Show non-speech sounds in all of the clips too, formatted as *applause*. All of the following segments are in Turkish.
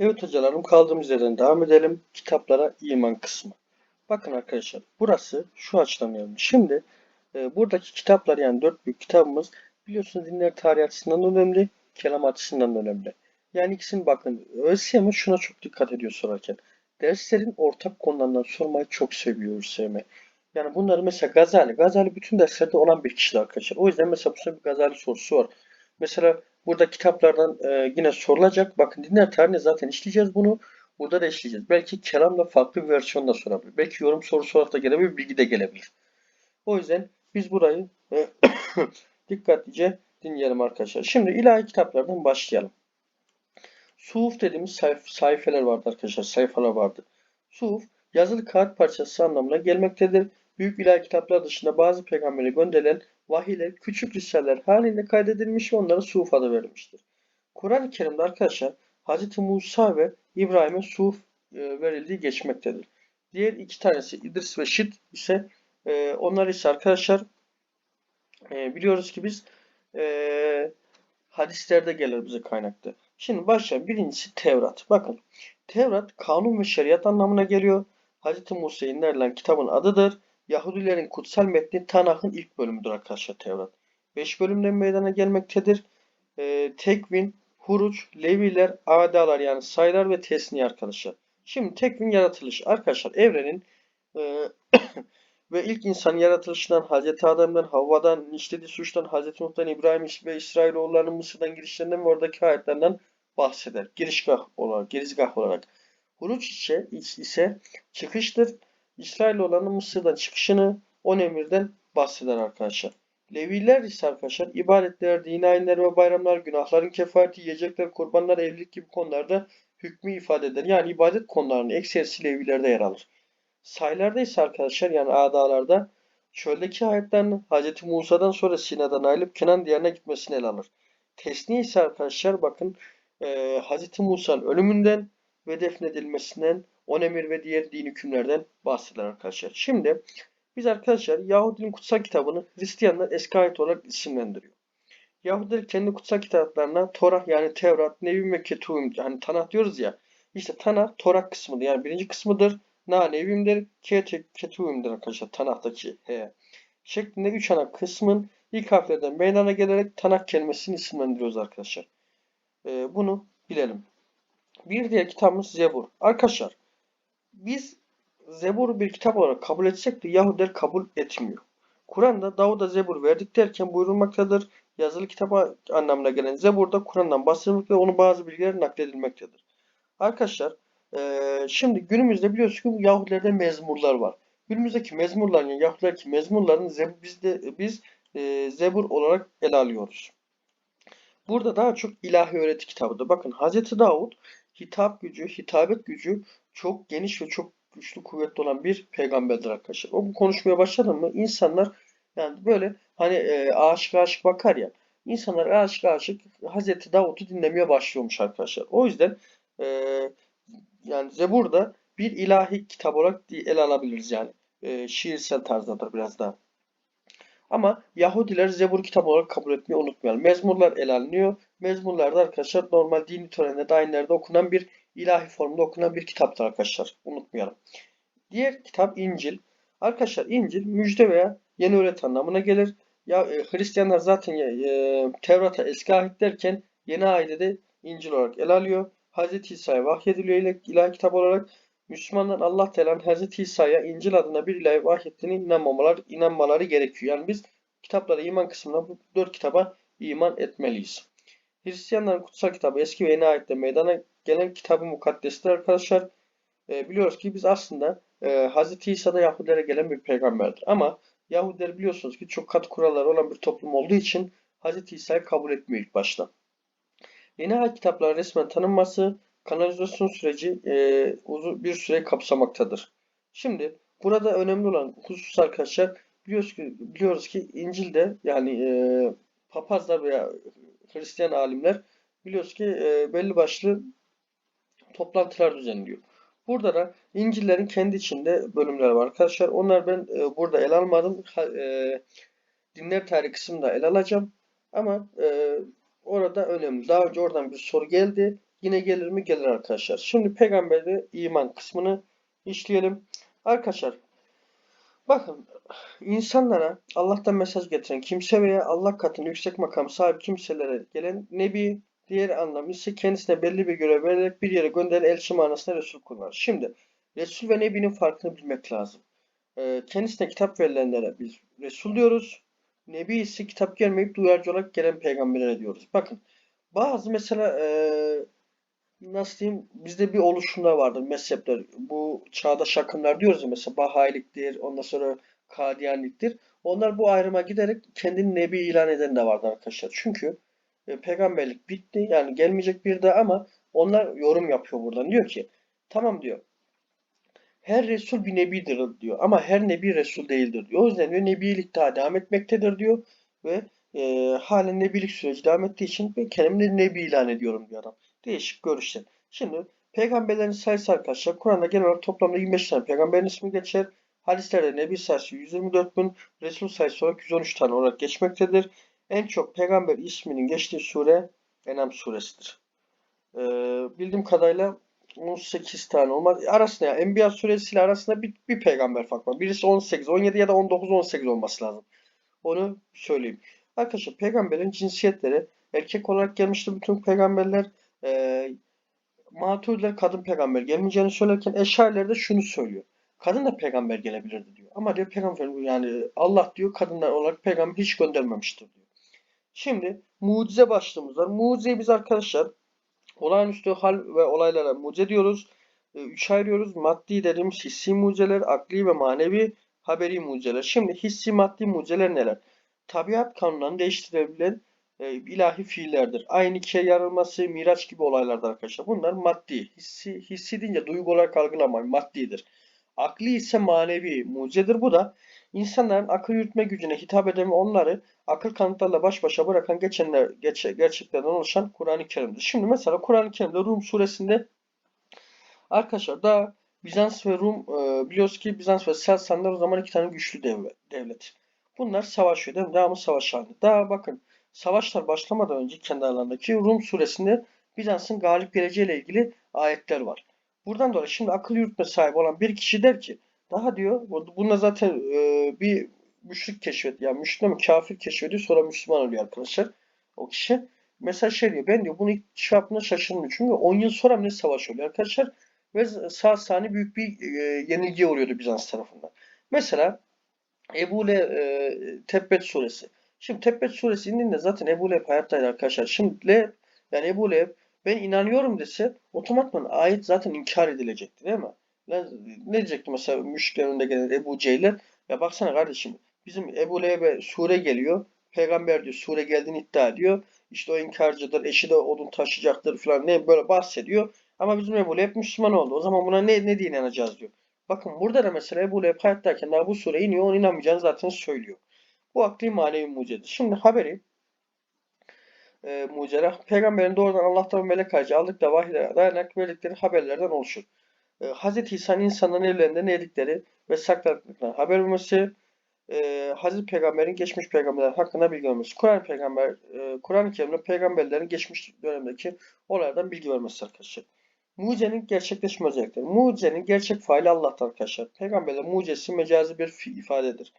Evet hocalarım kaldığımız yerden devam edelim. Kitaplara iman kısmı. Bakın arkadaşlar burası şu önemli. Şimdi e, buradaki kitaplar yani dört büyük kitabımız biliyorsunuz dinler tarihi açısından da önemli, kelam açısından da önemli. Yani ikisini bakın ÖSYM şuna çok dikkat ediyor sorarken. Derslerin ortak konularından sormayı çok seviyor ÖSYM. Yani bunları mesela Gazali. Gazali bütün derslerde olan bir kişidir arkadaşlar. O yüzden mesela bu bir Gazali sorusu var. Mesela burada kitaplardan e, yine sorulacak. Bakın dinler tarihini zaten işleyeceğiz bunu. Burada da işleyeceğiz. Belki kelamla farklı bir versiyonda sorabilir. Belki yorum sorusu olarak da gelebilir, bilgi de gelebilir. O yüzden biz burayı e, *coughs* dikkatlice dinleyelim arkadaşlar. Şimdi ilahi kitaplardan başlayalım. Suhuf dediğimiz sayf sayfeler vardı arkadaşlar. Sayfalar vardı. Suhuf yazılı kağıt parçası anlamına gelmektedir. Büyük ilahi kitaplar dışında bazı peygambere gönderilen vahiyler küçük risaleler halinde kaydedilmiş ve onlara suhuf adı verilmiştir. Kur'an-ı Kerim'de arkadaşlar Hz. Musa ve İbrahim'e suhuf e, verildiği geçmektedir. Diğer iki tanesi İdris ve Şit ise e, onlar ise arkadaşlar e, biliyoruz ki biz hadislerde gelir bize kaynakta. Şimdi başlayalım. Birincisi Tevrat. Bakın Tevrat kanun ve şeriat anlamına geliyor. Hz. Musa'ya indirilen kitabın adıdır. Yahudilerin kutsal metni Tanah'ın ilk bölümüdür arkadaşlar Tevrat. 5 bölümden meydana gelmektedir. Ee, tekvin, Huruç, Leviler, Adalar yani sayılar ve tesniye arkadaşlar. Şimdi tekvin yaratılış arkadaşlar evrenin e, *coughs* ve ilk insanın yaratılışından Hz. Adem'den, Havva'dan, işlediği suçtan, Hz. Nuh'tan, İbrahim ve İsrailoğullarının Mısır'dan girişlerinden ve oradaki ayetlerinden bahseder. Girişgah olarak, girizgah olarak. Huruç ise, ise çıkıştır. İsrailoğullarının Mısır'dan çıkışını, on emirden bahseder arkadaşlar. Leviler ise arkadaşlar ibadetler, dini ayinler ve bayramlar, günahların kefareti, yiyecekler, kurbanlar, evlilik gibi konularda hükmü ifade eder. Yani ibadet konularının ekserisi Levilerde yer alır. Sayılarda ise arkadaşlar yani adalarda çöldeki ayetlerin Hz. Musa'dan sonra Sina'dan ayrılıp Kenan diyarına gitmesini ele alır. Tesniye ise arkadaşlar bakın e, Hz. Musa'nın ölümünden ve defnedilmesinden, on emir ve diğer dini hükümlerden bahseder arkadaşlar. Şimdi biz arkadaşlar Yahudinin kutsal kitabını Hristiyanlar eski ayet olarak isimlendiriyor. Yahudiler kendi kutsal kitaplarına Torah yani Tevrat, Nevim ve Ketuvim yani Tanah diyoruz ya. İşte Tanah Torah kısmıdır. Yani birinci kısmıdır. Na Nevim'dir. Ket Ketuvim'dir arkadaşlar. Tanah'taki he. Şeklinde üç ana kısmın ilk harflerden meydana gelerek Tanah kelimesini isimlendiriyoruz arkadaşlar. Ee, bunu bilelim. Bir diğer kitabımız Zebur. Arkadaşlar biz Zebur'u bir kitap olarak kabul etsek de Yahudiler kabul etmiyor. Kur'an'da Davud'a Zebur verdik derken buyurulmaktadır. Yazılı kitaba anlamına gelen Zebur'da Kur'an'dan bahsedilmek ve onun bazı bilgiler nakledilmektedir. Arkadaşlar ee, şimdi günümüzde biliyorsunuz ki Yahudilerde mezmurlar var. Günümüzdeki mezmurların yani Yahudilerdeki mezmurların Zeb bizde biz e, Zebur olarak ele alıyoruz. Burada daha çok ilahi öğreti kitabıdır. Bakın Hz. Davud hitap gücü, hitabet gücü çok geniş ve çok güçlü kuvvetli olan bir peygamberdir arkadaşlar. O bu konuşmaya başladı mı insanlar yani böyle hani e, aşık aşık bakar ya insanlar aşık aşık Hazreti Davud'u dinlemeye başlıyormuş arkadaşlar. O yüzden e, yani Zebur'da bir ilahi kitap olarak ele alabiliriz yani. E, şiirsel tarzdadır biraz daha. Ama Yahudiler Zebur kitap olarak kabul etmeyi unutmayalım. Mezmurlar ele alınıyor. Mezmurlar arkadaşlar normal dini törenlerde, ayinlerde okunan bir ilahi formda okunan bir kitaptır arkadaşlar. Unutmayalım. Diğer kitap İncil. Arkadaşlar İncil müjde veya yeni öğret anlamına gelir. Ya e, Hristiyanlar zaten e, Tevrat'a eski ahit derken yeni ahide de İncil olarak ele alıyor. Hz. İsa'ya vahyediliyor ile ilahi kitap olarak. Müslümanlar Allah Teala'nın Hz. İsa'ya İncil adına bir ilahi vahyettiğine inanmamaları, inanmaları gerekiyor. Yani biz kitaplara iman kısmında bu dört kitaba iman etmeliyiz. Hristiyanların kutsal kitabı eski ve yeni ayette meydana gelen kitabı mukaddestir arkadaşlar. E, biliyoruz ki biz aslında e, Hz. İsa'da Yahudilere gelen bir peygamberdir. Ama Yahudiler biliyorsunuz ki çok katı kuralları olan bir toplum olduğu için Hz. İsa'yı kabul etmiyor ilk başta. Yeni ayet kitapların resmen tanınması kanalizasyon süreci e, uzun bir süre kapsamaktadır. Şimdi burada önemli olan husus arkadaşlar biliyoruz ki, biliyoruz ki İncil'de yani e, papazlar veya Hristiyan alimler biliyoruz ki e, belli başlı toplantılar düzenliyor. Burada da İncil'lerin kendi içinde bölümler var arkadaşlar. Onlar ben e, burada el almadım. Ha, e, dinler tarihi kısmında el alacağım. Ama e, orada önemli. Daha önce oradan bir soru geldi. Yine gelir mi? Gelir arkadaşlar. Şimdi peygamberde iman kısmını işleyelim. Arkadaşlar bakın insanlara Allah'tan mesaj getiren kimse veya Allah katında yüksek makam sahibi kimselere gelen nebi diğer anlamı ise kendisine belli bir görev vererek bir yere gönderen elçi manasında Resul kullanır. Şimdi Resul ve Nebi'nin farkını bilmek lazım. Ee, kendisine kitap verilenlere biz Resul diyoruz. Nebi ise kitap gelmeyip duyarcı olarak gelen peygamberlere diyoruz. Bakın bazı mesela eee, nasıl diyeyim bizde bir oluşumlar vardır mezhepler. Bu çağdaş akımlar diyoruz ya mesela Bahayiliktir, ondan sonra Kadiyanliktir. Onlar bu ayrıma giderek kendini nebi ilan eden de vardı arkadaşlar. Çünkü e, peygamberlik bitti. Yani gelmeyecek bir daha ama onlar yorum yapıyor buradan. Diyor ki tamam diyor. Her Resul bir nebidir diyor. Ama her nebi Resul değildir diyor. O yüzden diyor nebilik daha devam etmektedir diyor. Ve e, halen nebilik süreci devam ettiği için ben kendimi nebi ilan ediyorum diyor adam. Değişik görüşler. Şimdi peygamberlerin sayısı arkadaşlar Kur'an'da genel olarak toplamda 25 tane peygamberin ismi geçer. Hadislerde nebi sayısı 124 bin, Resul sayısı olarak 113 tane olarak geçmektedir. En çok peygamber isminin geçtiği sure Enam suresidir. Ee, bildiğim kadarıyla 18 tane olmaz. Arasında ya Enbiya suresiyle arasında bir, bir peygamber fark var. Birisi 18, 17 ya da 19, 18 olması lazım. Onu söyleyeyim. Arkadaşlar peygamberin cinsiyetleri erkek olarak gelmişti bütün peygamberler. E, Maturiler kadın peygamber gelmeyeceğini söylerken Eşariler de şunu söylüyor. Kadın da peygamber gelebilirdi diyor. Ama diyor peygamber yani Allah diyor kadınlar olarak peygamber hiç göndermemiştir diyor. Şimdi mucize başlığımız var. Mucizeyi biz arkadaşlar olağanüstü hal ve olaylara mucize diyoruz. E, Üç ayırıyoruz. Maddi dediğimiz hissi mucizeler, akli ve manevi haberi mucizeler. Şimdi hissi maddi mucizeler neler? Tabiat kanunlarını değiştirebilen e, ilahi fiillerdir. Aynı ikiye yarılması, miraç gibi olaylardır arkadaşlar. Bunlar maddi. Hissi, hissi deyince duygu olarak algılamayın. Maddidir. Akli ise manevi mucizedir. Bu da insanların akıl yürütme gücüne hitap eden ve onları akıl kanıtlarla baş başa bırakan geçenler, geç, gerçeklerden oluşan Kur'an-ı Kerim'dir. Şimdi mesela Kur'an-ı Kerim'de Rum suresinde arkadaşlar da Bizans ve Rum e, biliyoruz ki Bizans ve Selçuklular o zaman iki tane güçlü devlet. devlet. Bunlar savaşıyor değil mi? Devamlı savaş halinde. Daha bakın savaşlar başlamadan önce kendi aralarındaki Rum suresinde Bizans'ın galip geleceğiyle ilgili ayetler var. Buradan dolayı şimdi akıl yürütme sahibi olan bir kişi der ki daha diyor bunda zaten e, bir müşrik keşfet yani müşrik mi kafir keşfediyor sonra Müslüman oluyor arkadaşlar o kişi. Mesela şey diyor ben diyor bunu ilk şey yaptığına şaşırmıyorum çünkü 10 yıl sonra ne savaş oluyor arkadaşlar ve sağ sani büyük bir e, yenilgiye uğruyordu Bizans tarafından. Mesela Ebu Le, e, Tebbet suresi. Şimdi Tebbet suresi indiğinde zaten Ebu Leheb hayattaydı arkadaşlar. Şimdi Leheb, yani Ebu Leheb ben inanıyorum dese otomatikman ayet zaten inkar edilecekti değil mi? Ne, ne diyecekti mesela müşriklerin önünde gelen Ebu Cehiller? Ya baksana kardeşim bizim Ebu Leheb'e sure geliyor. Peygamber diyor sure geldiğini iddia ediyor. İşte o inkarcıdır, eşi de odun taşıyacaktır falan ne böyle bahsediyor. Ama bizim Ebu Leheb Müslüman oldu. O zaman buna ne, ne diye inanacağız diyor. Bakın burada da mesela Ebu Leheb hayattayken daha bu sure iniyor. Onun inanmayacağını zaten söylüyor. Bu akli manevi mucizedir. Şimdi haberi e, mucizeler peygamberin doğrudan Allah'tan melek harici aldıkları vahiylere dayanarak verdikleri haberlerden oluşur. E, Hz. İsa'nın insanların evlerinde ne yedikleri ve sakladıklarından haber vermesi, e, Hz. Peygamber'in geçmiş peygamberler hakkında bilgi vermesi. Kur'an peygamber, e, Kur'an-ı Kerim'de peygamberlerin geçmiş dönemdeki olaylardan bilgi vermesi arkadaşlar. Mucizenin gerçekleşme özellikleri. Mucizenin gerçek faili Allah'tan arkadaşlar. Peygamberler mucizesi mecazi bir ifadedir.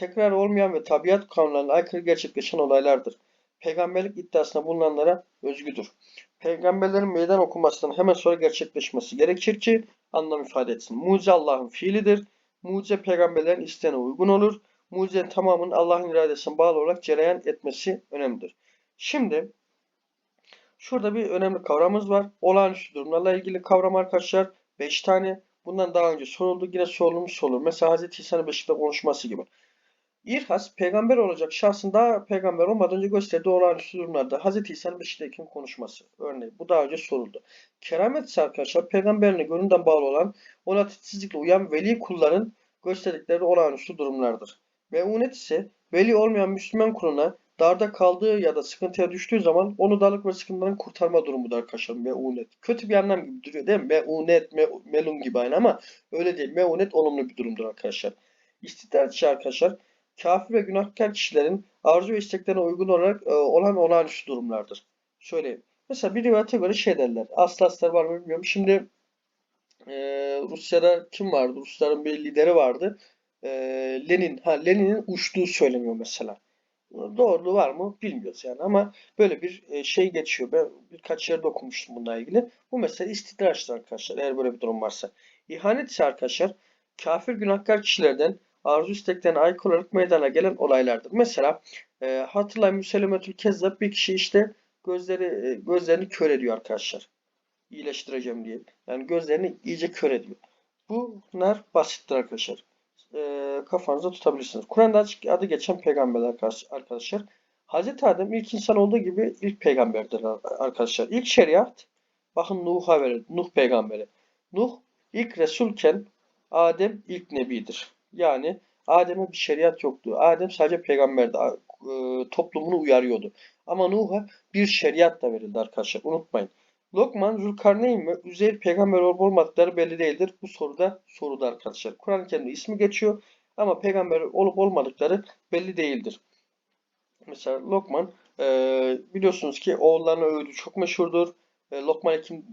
Tekrar olmayan ve tabiat kanunlarına aykırı gerçekleşen olaylardır. Peygamberlik iddiasında bulunanlara özgüdür. Peygamberlerin meydan okumasından hemen sonra gerçekleşmesi gerekir ki anlam ifade etsin. Mucize Allah'ın fiilidir. Mucize peygamberlerin isteğine uygun olur. Mucizenin tamamının Allah'ın iradesine bağlı olarak cereyan etmesi önemlidir. Şimdi şurada bir önemli kavramımız var. Olağanüstü durumlarla ilgili kavram arkadaşlar. 5 tane. Bundan daha önce soruldu. Yine sorulmuş sorulur. Mesela Hz. İsa'nın Beşik'te konuşması gibi. İrhas peygamber olacak şahsın daha peygamber olmadan önce gösterdiği olağanüstü durumlarda Hz. İsa'nın Beşik'teyken konuşması. Örneğin bu daha önce soruldu. Keramet ise arkadaşlar peygamberine gönülden bağlı olan ona titizlikle uyan veli kulların gösterdikleri olağanüstü durumlardır. Meunet ise veli olmayan Müslüman kuluna darda kaldığı ya da sıkıntıya düştüğü zaman onu darlık ve sıkıntıdan kurtarma durumudur arkadaşlar. Meunet. Kötü bir anlam gibi duruyor değil mi? Meunet, me, melun gibi aynı ama öyle değil. Meunet olumlu bir durumdur arkadaşlar. İstidrat arkadaşlar kafir ve günahkar kişilerin arzu ve isteklerine uygun olarak e, olan olağanüstü durumlardır. Söyleyeyim. Mesela bir rivayete göre şey derler. Aslı aslar var mı bilmiyorum. Şimdi e, Rusya'da kim vardı? Rusların bir lideri vardı. E, Lenin. Ha Lenin'in uçtuğu söyleniyor mesela. Doğruluğu var mı bilmiyoruz yani ama böyle bir e, şey geçiyor. Ben birkaç yerde okumuştum bununla ilgili. Bu mesela istidraçtır arkadaşlar eğer böyle bir durum varsa. İhanet ise arkadaşlar kafir günahkar kişilerden arzu isteklerine aykırı olarak meydana gelen olaylardır. Mesela e, hatırlayın Müsellemetül Kezzab bir kişi işte gözleri e, gözlerini kör ediyor arkadaşlar. İyileştireceğim diye. Yani gözlerini iyice kör ediyor. Bunlar basittir arkadaşlar. E, kafanızda tutabilirsiniz. Kur'an'da adı geçen peygamberler arkadaşlar. Hazreti Adem ilk insan olduğu gibi ilk peygamberdir arkadaşlar. İlk şeriat bakın Nuh'a verir. Nuh peygamberi. Nuh ilk Resulken Adem ilk nebidir. Yani Adem'e bir şeriat yoktu. Adem sadece peygamberdi. E, toplumunu uyarıyordu. Ama Nuh'a bir şeriat da verildi arkadaşlar. Unutmayın. Lokman, Zülkarneyn ve Üzeyir peygamber olup olmadıkları belli değildir. Bu soruda soruda arkadaşlar. Kur'an-ı Kerim'de ismi geçiyor ama peygamber olup olmadıkları belli değildir. Mesela Lokman e, biliyorsunuz ki oğullarına övdü çok meşhurdur. E, Lokman Hekim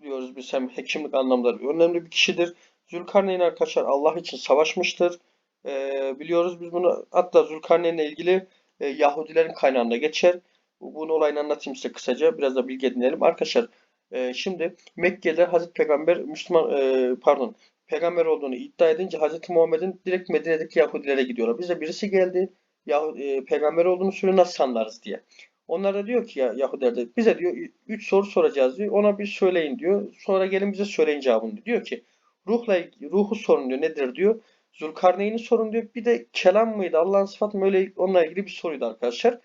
diyoruz biz hem hekimlik anlamda önemli bir kişidir. Zülkarneyn arkadaşlar Allah için savaşmıştır. E, biliyoruz biz bunu hatta Zülkarneyn'le ilgili e, Yahudilerin kaynağında geçer. Bunun olayını anlatayım size kısaca. Biraz da bilgi edinelim. Arkadaşlar e, şimdi Mekke'de Hazreti Peygamber Müslüman e, pardon peygamber olduğunu iddia edince Hazreti Muhammed'in direkt Medine'deki Yahudilere gidiyorlar. Bize birisi geldi. Yahu, e, peygamber olduğunu söyle nasıl anlarız diye. Onlar da diyor ki ya Yahudiler bize diyor 3 soru soracağız diyor. Ona bir söyleyin diyor. Sonra gelin bize söyleyin cevabını. Diyor ki ruhla ruhu sorun diyor. Nedir diyor. Zulkarneyn'i sorun diyor. Bir de kelam mıydı? Allah'ın sıfatı mı? Öyle onunla ilgili bir soruydu arkadaşlar.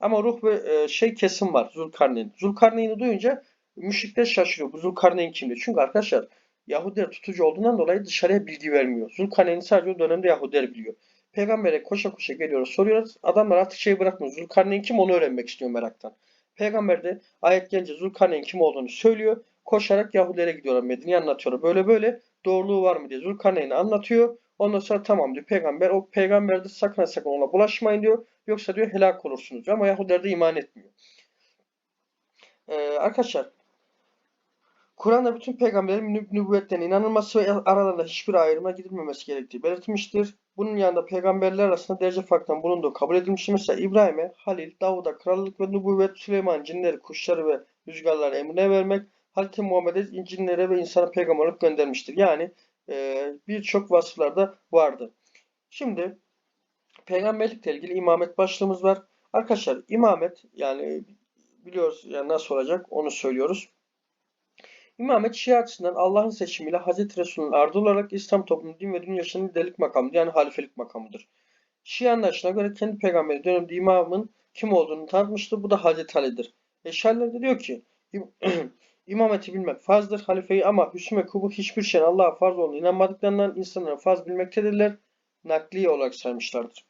Ama ruh ve e, şey kesim var Zulkarneyn. Zulkarneyn'i duyunca müşrikler şaşırıyor. Bu Zulkarneyn kimdir? Çünkü arkadaşlar Yahudiler tutucu olduğundan dolayı dışarıya bilgi vermiyor. Zulkarneyn'i sadece o dönemde Yahudiler biliyor. Peygambere koşa koşa geliyoruz soruyoruz. Adamlar artık şey bırakmıyor. Zulkarneyn kim onu öğrenmek istiyor meraktan. Peygamber de ayet gelince Zulkarneyn kim olduğunu söylüyor. Koşarak Yahudilere gidiyorlar. Medine'yi anlatıyorlar. Böyle böyle doğruluğu var mı diye Zulkarneyn'i anlatıyor. Ondan sonra tamam diyor peygamber. O peygamber de sakın sakın ona bulaşmayın diyor. Yoksa diyor helak olursunuz diyor. Ama Yahudiler de iman etmiyor. Ee, arkadaşlar Kur'an'da bütün peygamberlerin nübüvvetlerine inanılması ve aralarında hiçbir ayrıma gidilmemesi gerektiği belirtilmiştir. Bunun yanında peygamberler arasında derece farkının bulunduğu kabul edilmiştir. Mesela İbrahim'e, Halil, Davud'a krallık ve nübüvvet, Süleyman cinleri, kuşları ve rüzgarları emrine vermek, Hazreti Muhammed'e cinlere ve insana peygamber olarak göndermiştir. Yani e, birçok vasıflarda vardı. Şimdi peygamberlikle ilgili imamet başlığımız var. Arkadaşlar imamet yani biliyoruz yani nasıl olacak onu söylüyoruz. İmamet Şia açısından Allah'ın seçimiyle Hazreti Resul'ün ardı olarak İslam toplumu din ve dünyasının liderlik makamı yani halifelik makamıdır. Şia anlayışına göre kendi peygamberi döneminde imamın kim olduğunu tanıtmıştı. Bu da Hazreti Ali'dir. Eşariler de diyor ki *clears throat* imameti bilmek farzdır halifeyi ama hüsnü ve kubu hiçbir şeyin Allah'a farz olduğunu inanmadıklarından insanlara farz bilmektedirler. Nakli olarak saymışlardır.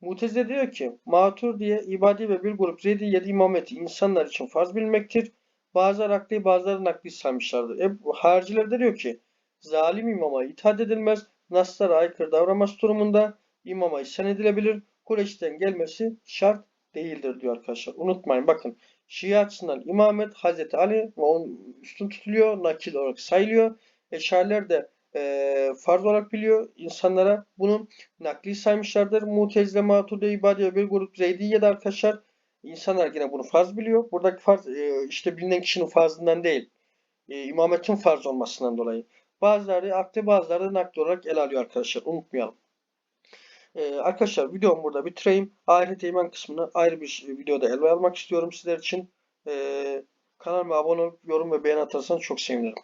Mutezile diyor ki matur diye ibadi ve bir grup zeydi yedi imameti insanlar için farz bilmektir. Bazıları akli bazıları nakli saymışlardır. E, hariciler de diyor ki zalim imama itaat edilmez. Naslara aykırı davranması durumunda imama isyan edilebilir. Kureyş'ten gelmesi şart değildir diyor arkadaşlar. Unutmayın bakın Şia açısından imamet Hazreti Ali ve onun üstün tutuluyor. Nakil olarak sayılıyor. Eşariler de e, farz olarak biliyor insanlara. Bunu nakli saymışlardır. Mutezile, Matude, İbadiye bir grup Zeydiye de arkadaşlar İnsanlar yine bunu farz biliyor. Buradaki farz e, işte bilinen kişinin farzından değil. E, imametin farz olmasından dolayı. Bazıları akli bazıları nakli olarak el alıyor arkadaşlar. Unutmayalım. E, arkadaşlar videomu burada bitireyim. Ahiret iman kısmını ayrı bir videoda ele almak istiyorum sizler için. Kanalıma abone olup yorum ve beğeni atarsanız çok sevinirim.